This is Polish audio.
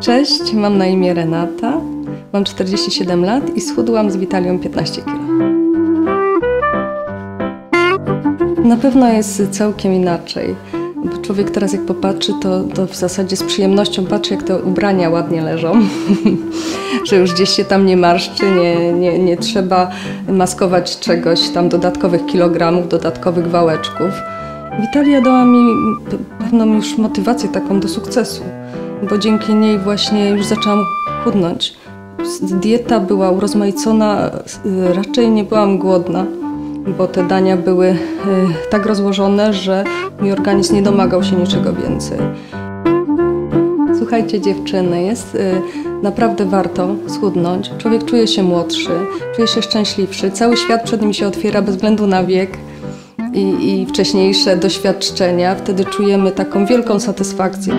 Cześć, mam na imię Renata, mam 47 lat i schudłam z Witalią 15 kg. Na pewno jest całkiem inaczej. Bo człowiek teraz jak popatrzy, to, to w zasadzie z przyjemnością patrzy, jak te ubrania ładnie leżą. że już gdzieś się tam nie marszczy, nie, nie, nie trzeba maskować czegoś, tam dodatkowych kilogramów, dodatkowych wałeczków. Witalia dała mi pewną już motywację taką do sukcesu, bo dzięki niej właśnie już zaczęłam chudnąć. Dieta była urozmaicona, raczej nie byłam głodna, bo te dania były y, tak rozłożone, że mój organizm nie domagał się niczego więcej. Słuchajcie dziewczyny, jest y, naprawdę warto schudnąć. Człowiek czuje się młodszy, czuje się szczęśliwszy, cały świat przed nim się otwiera bez względu na wiek i, i wcześniejsze doświadczenia. Wtedy czujemy taką wielką satysfakcję.